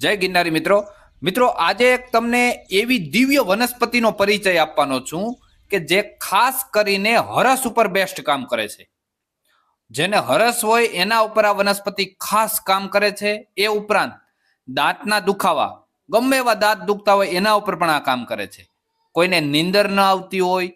જય ગિરનારી મિત્રો. મિત્રો, આજે તમને એવી દિવ્ય વનસ્પતિનો પરિચય આપવાનો છું કે જે ખાસ કરીને હરસ ઉપર બેસ્ટ કામ કરે છે. જેને હરસ હોય એના ઉપર આ વનસ્પતિ ખાસ કામ કરે છે. એ ઉપરાંત દાંતના દુખાવા, ગમે એવા દાંત દુખતા હોય એના ઉપર પણ આ કામ કરે છે. કોઈને નીંદર ન આવતી હોય,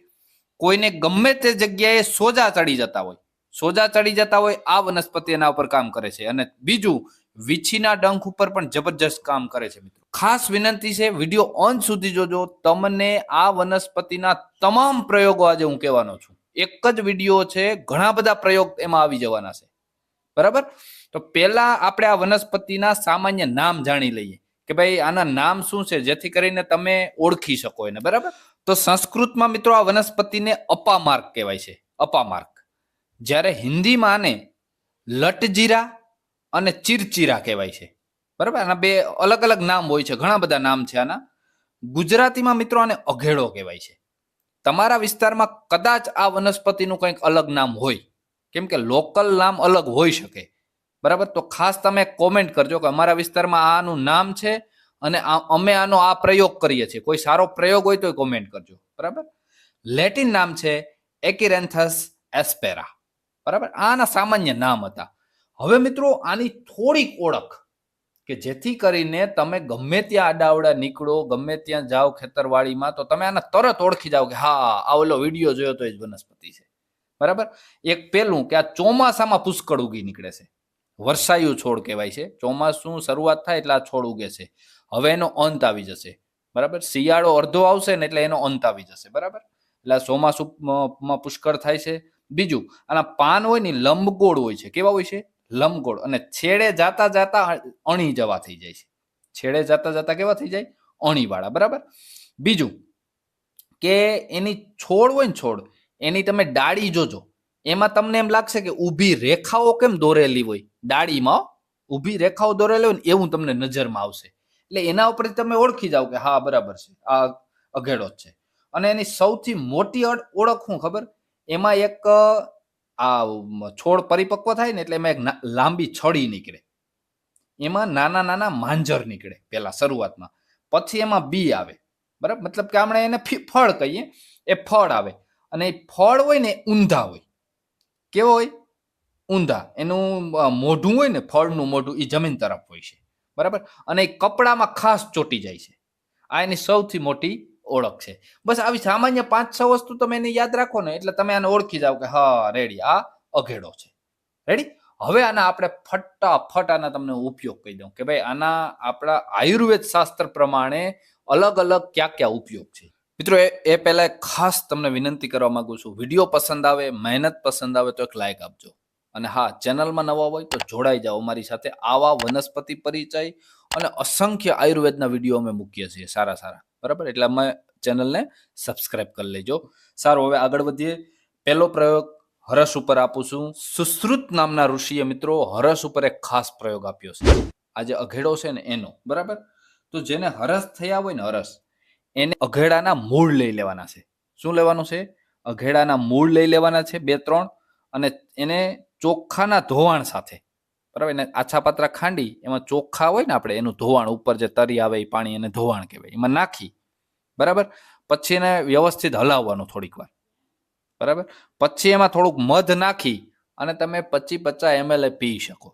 કોઈને ગમે તે જગ્યાએ સોજા ચડી જતા હોય, સોજા ચડી જતા હોય આ વનસ્પતિ એના ઉપર કામ કરે છે. અને બીજું વીછીના ડંખ ઉપર પણ જબરજસ્ત કામ કરે છે મિત્રો. ખાસ વિનંતી છે, વીડિયો અંત સુધી જોજો. તમને આ વનસ્પતિના તમામ પ્રયોગો આજે હું કહેવાનો છું. એક જ વીડિયો છે, ઘણા બધા પ્રયોગ એમાં આવી જવાના છે. બરાબર? તો પહેલા આપણે આ વનસ્પતિના સામાન્ય નામ જાણી લઈએ કે ભાઈ આના નામ શું છે, જેથી કરીને તમે ઓળખી શકો એને. બરાબર? તો સંસ્કૃતમાં મિત્રો આ વનસ્પતિને અપામાર્ક કહેવાય છે. અપામાર્ક. જ્યારે હિન્દીમાં આને લટજીરા અને ચીરચીરા કહેવાય છે. બરાબર? આના બે અલગ અલગ નામ હોય છે. ઘણા બધા નામ છે આના. ગુજરાતીમાં મિત્રો આને અઘેડો કહેવાય છે. તમારા વિસ્તારમાં કદાચ આ વનસ્પતિનું કંઈક અલગ નામ હોય. કેમ કે લોકલ નામ અલગ હોઈ શકે. બરાબર? તો ખાસ તમે કોમેન્ટ કરજો કે અમારા વિસ્તારમાં આનું નામ છે અને અમે આનો આ પ્રયોગ કરીએ છીએ. કોઈ સારો પ્રયોગ હોય તો કોમેન્ટ કરજો. બરાબર? લેટિન નામ છે એકિરેન્થસ એસ્પેરા બરાબર? આના સામાન્ય નામ હતા. હવે મિત્રો, આની થોડીક ઓળખ કે જેથી કરીને તમે ગમે ત્યાં આડાવડા નીકળો, ગમે ત્યાં જાઓ ખેતરવાડીમાં, તો તમે આને તરત ઓળખી જાઓ કે, હા, આ ઓલો વીડિયો જોયો તો એ જ વનસ્પતિ છે. બરાબર? એક પેલું કે આ ચોમાસામાં પુષ્કળ ઉગી નીકળે છે. વર્ષાયુ છોડ કહેવાય છે. ચોમાસું શરૂઆત થાય એટલે આ છોડ ઉગે છે. હવે એનો અંત આવી જશે. બરાબર? શિયાળો અડધો આવશે ને એટલે એનો અંત આવી જશે. બરાબર? એટલે ચોમાસુમાં પુષ્કળ થાય છે. બીજું, આના પાન હોય ને લંબગોળ હોય છે. કેવા હોય છે? લંબગોળ અને છેડે જાતા જાતા અણી જવા થઈ જાય છે. છેડે જાતા જાતા કેવા થઈ જાય? અણીવાળા, બરાબર? બીજું કે એની છોડ હોય ને છોડ, એની તમે ડાળી જોજો. એમાં તમને એમ લાગશે કે ઊભી રેખાઓ કેમ દોરેલી હોય? ડાળીમાં ઊભી રેખાઓ દોરેલી હોય ને એવું તમને નજરમાં આવશે. એટલે એના ઉપરથી તમે ઓળખી જાઓ કે હા, બરાબર છે, આ અઘેડો જ છે. અને એની સૌથી મોટી ઓળખ શું ખબર? એમાં એક આ છોડ પરિપક્વ થાય ને એટલે એમાં એક લાંબી છડી નીકળે. એમાં નાના નાના માંજર નીકળે પેલા શરૂઆતમાં. પછી એમાં બી આવે. બરાબર? મતલબ કે આપણે એને ફળ કહીએ. એ ફળ આવે. અને એ ફળ હોય ને ઊંધા હોય. કેવો હોય? ઊંધા. એનું મોઢું હોય ને, ફળનું મોઢું એ જમીન તરફ હોય છે. બરાબર? અને એ કપડામાં ખાસ ચોટી જાય છે. આ એની સૌથી મોટી ઓળખ છે. બસ આવી સામાન્ય પાંચ છ વસ્તુ તમે એને યાદ રાખો ને એટલે તમે આને ઓળખી જાઓ કે હા, રેડી, આ અઘેડો છે. રેડી? હવે આના આપણે ફટાફટ આના તમને ઉપયોગ કહી દઉં કે ભાઈ આના આપણા આયુર્વેદ શાસ્ત્ર પ્રમાણે અલગ અલગ ક્યાં ક્યાં ઉપયોગ છે. મિત્રો એ પહેલા ખાસ તમને વિનંતી કરવા માંગુ છું. વીડિયો પસંદ આવે, મહેનત પસંદ આવે તો એક લાઈક આપજો. અને હા, ચેનલમાં નવા હોય તો જોડાઈ જાઓ. અમારી સાથે આવા વનસ્પતિ પરિચય અને અસંખ્ય આયુર્વેદના વીડિયો અમે મૂકીએ છીએ. સારા સારા. બરાબર? એટલે અમે ચેનલને સબસ્ક્રાઇબ કરી લેજો. સારું, હવે આગળ વધીએ. પહેલો પ્રયોગ, હરસ ઉપર આપું છું. સુશ્રુત નામના ઋષિએ મિત્રો હરસ ઉપર એક ખાસ પ્રયોગ આપ્યો છે. આ જે અઘેડો છે ને એનો, બરાબર? તો જેને હરસ થયા હોય ને હરસ, એને અઘેડાના મૂળ લઈ લેવાના છે. શું લેવાનું છે? અઘેડાના મૂળ લઈ લેવાના છે બે ત્રણ અને એને ચોખ્ખાના ધોવાણ સાથે. બરાબર? એને આછા પાત્રા ખાંડી, એમાં ચોખ્ખા હોય ને આપણે, એનું ધોવાણ, ઉપર જે તરી આવે એ પાણી એને ધોવાણ કહેવાય. એમાં નાખી, બરાબર? પછી એને વ્યવસ્થિત હલાવવાનું થોડીક વાર. બરાબર? પછી એમાં થોડુંક મધ નાખી અને તમે પચી પચાસ એમએલ પી શકો.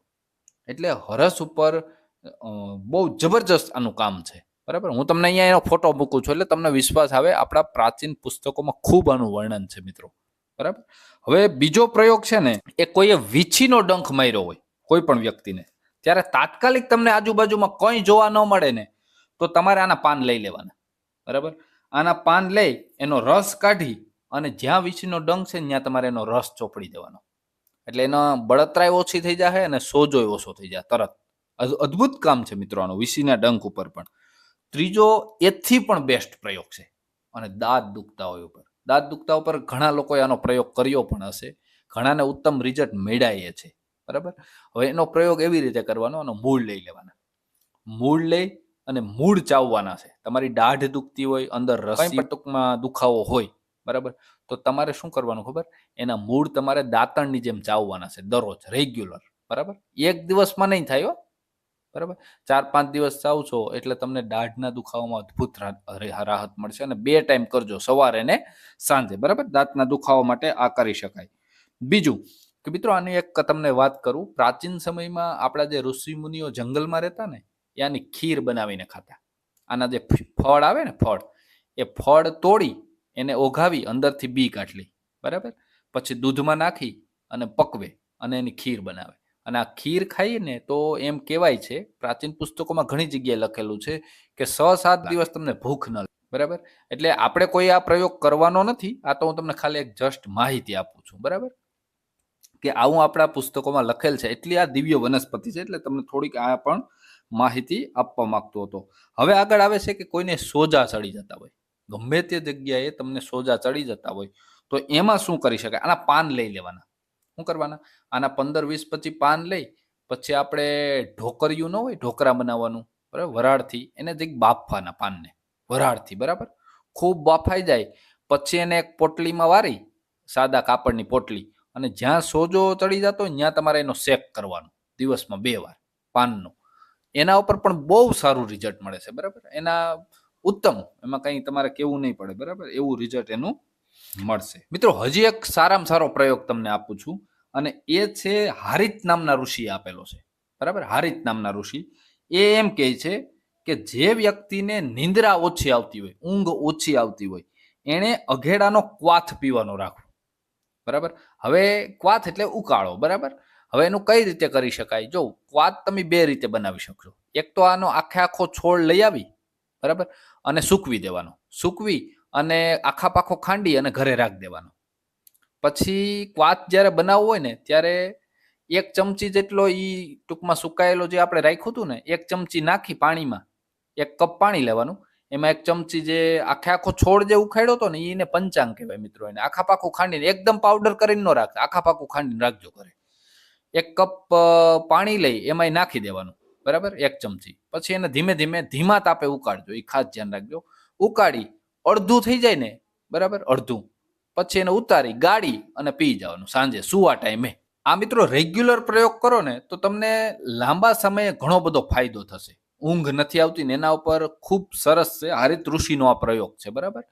એટલે હરસ ઉપર બહુ જબરજસ્ત આનું કામ છે. બરાબર? હું તમને અહીંયા એનો ફોટો મૂકું છું એટલે તમને વિશ્વાસ આવે, આપણા પ્રાચીન પુસ્તકોમાં ખૂબ આનું વર્ણન છે મિત્રો. બરાબર? હવે બીજો પ્રયોગ છે ને, એ કોઈએ વીછીનો ડંખ માર્યો હોય કોઈ પણ વ્યક્તિને. ત્યારે તાત્કાલિક તમને આજુબાજુમાં કંઈ જોવા ન મળે ને, તો તમારે આના પાન લઈ લેવાના. બરાબર? આના પાન લઈ એનો રસ કાઢી અને જ્યાં વીછીનો ડંખ છે ત્યાં તમારે એનો રસ ચોપડી દેવાનો. એટલે એનો બળતરાય ઓછી થઈ જાય અને સોજોય ઓછો થઈ જાય તરત. અદ્ભુત કામ છે મિત્રો આનું વીસીના ડંખ ઉપર પણ. ત્રીજો એથી પણ બેસ્ટ પ્રયોગ છે. અને દાંત દુખતા હોય ઉપર. દાંત દુખતા ઉપર ઘણા લોકોએ આનો પ્રયોગ કર્યો પણ હશે. ઘણાને ઉત્તમ રિઝલ્ટ મેળાય છે. બરાબર? હવે એનો પ્રયોગ એવી રીતે કરવાનો એનો મૂળ લઈ લેવાના. મૂળ લઈ અને મૂળ ચાવવાના છે. તમારી દાઢ દુખતી હોય અંદર રસી ટૂંકમાં દુખાવો હોય બરાબર? તો તમારે શું કરવાનું ખબર? એના મૂળ તમારે દાંતણની જેમ ચાવવાના છે દરરોજ રેગ્યુલર બરાબર? એક દિવસમાં નહીં થાય હો બરાબર? ચાર પાંચ દિવસ ચાવ છો એટલે તમને દાઢના દુખાવામાં અદ્ભુત રાહત મળશે અને બે ટાઈમ કરજો સવારે ને સાંજે બરાબર? દાંતના દુખાવા માટે આ કરી શકાય. બીજું કે મિત્રો આની એક તમને વાત કરું. પ્રાચીન સમયમાં આપણા જે ઋષિ મુનિઓ જંગલમાં રહેતા ને આની ખીર બનાવીને ખાતા. આના જે ફળ આવે ને ફળ એ ફળ તોડી એને ઓઘાવી અંદરથી બી કાઢલી. બરાબર? પછી દૂધમાં નાખી અને પકવે અને એની ખીર બનાવે. અને આ ખીર ખાઈને તો એમ કહેવાય છે પ્રાચીન પુસ્તકોમાં ઘણી જગ્યાએ લખેલું છે કે છ સાત દિવસ તમને ભૂખ ન બરાબર? એટલે આપણે કોઈ આ પ્રયોગ કરવાનો નથી. આ તો હું તમને ખાલી એક જસ્ટ માહિતી આપું છું. બરાબર? કે આવું આપણા પુસ્તકોમાં લખેલ છે, એટલી આ દિવ્ય વનસ્પતિ છે, એટલે તમને થોડીક આ પણ માહિતી આપવા માંગતો હતો. હવે આગળ આવે છે કે કોઈને સોજા ચડી જતા હોય. ગમે તે જગ્યાએ તમને સોજા ચડી જતા હોય, તો એમાં શું કરી શકાય? આના પાન લઈ લેવાના. શું કરવાના? આના પંદર વીસ પછી પાન લઈ, પછી આપણે ઢોકરિયું ન હોય, ઢોકરા બનાવવાનું, બરાબર? વરાળથી, એને જરીક બાફવાના પાનને. વરાળથી, બરાબર? ખૂબ બાફાઈ જાય, પછી એને એક પોટલીમાં વારી, સાદા કાપડની પોટલી અને જ્યાં સોજો ચડી જતો ત્યાં તમારે એનો શેક કરવાનો, દિવસમાં બે વાર, પાનનો. એના ઉપર પણ બહુ સારું રિઝલ્ટ મળે છે, બરાબર? એના ઉત્તમ, એમાં કંઈ તમારે કેવું નહીં પડે, બરાબર? એવું રિઝલ્ટ એનું મળશે. મિત્રો, હજી એક સારામાં સારો પ્રયોગ તમને આપું છું, અને એ છે હારિત નામના ઋષિએ આપેલો છે, બરાબર? હારિત નામના ઋષિ. એ એમ કહે છે કે જે વ્યક્તિને નિંદ્રા ઓછી આવતી હોય, ઊંઘ ઓછી આવતી હોય, એણે અઘેડાનો ક્વાથ પીવાનો રાખવો. બરાબર? હવે ક્વાથ એટલે ઉકાળો, બરાબર? હવે એનું કઈ રીતે કરી શકાય? જો, ક્વાથ તમે બે રીતે બનાવી શકશો. એક તો આનો આખે આખો છોડ લઈ આવી, બરાબર? અને સૂકવી દેવાનો. સૂકવી અને આખા પાખો ખાંડી અને ઘરે રાખી દેવાનો. પછી ક્વાથ જ્યારે બનાવવો હોય ને, ત્યારે એક ચમચી જેટલો એ ટૂંકમાં સુકાયેલો જે આપણે રાખ્યું હતું ને, એક ચમચી નાખી પાણીમાં, એક કપ પાણી લેવાનું. એમાં એક ચમચી જે આખે આખો છોડ જે ઉખાડ્યો હતો ને એને પંચાંગ કહેવાય મિત્રો એને. આખા પાકું ખાંડીને, એકદમ પાવડર કરીને ન રાખતા. આખા પાકું ખાંડીને રાખજો ઘરે. એક કપ પાણી લઈ એમાં નાખી દેવાનું. બરાબર? એક ચમચી. પછી એને ધીમે ધીમે ધીમા તાપે ઉકાળજો. એ ખાસ ધ્યાન રાખજો. ઉકાળી, અડધું થઈ જાય ને, બરાબર? અડધું. પછી એને ઉતારી, ગાળી અને પી જવાનું સાંજે, સુવા ટાઈમે. આ મિત્રો રેગ્યુલર પ્રયોગ કરો ને, તો તમને લાંબા સમયે ઘણો બધો ફાયદો થશે. ઊંઘ નથી આવતી ને એના ઉપર ખૂબ સરસ છે, હરિત ઋષિનો આ પ્રયોગ છે, બરાબર?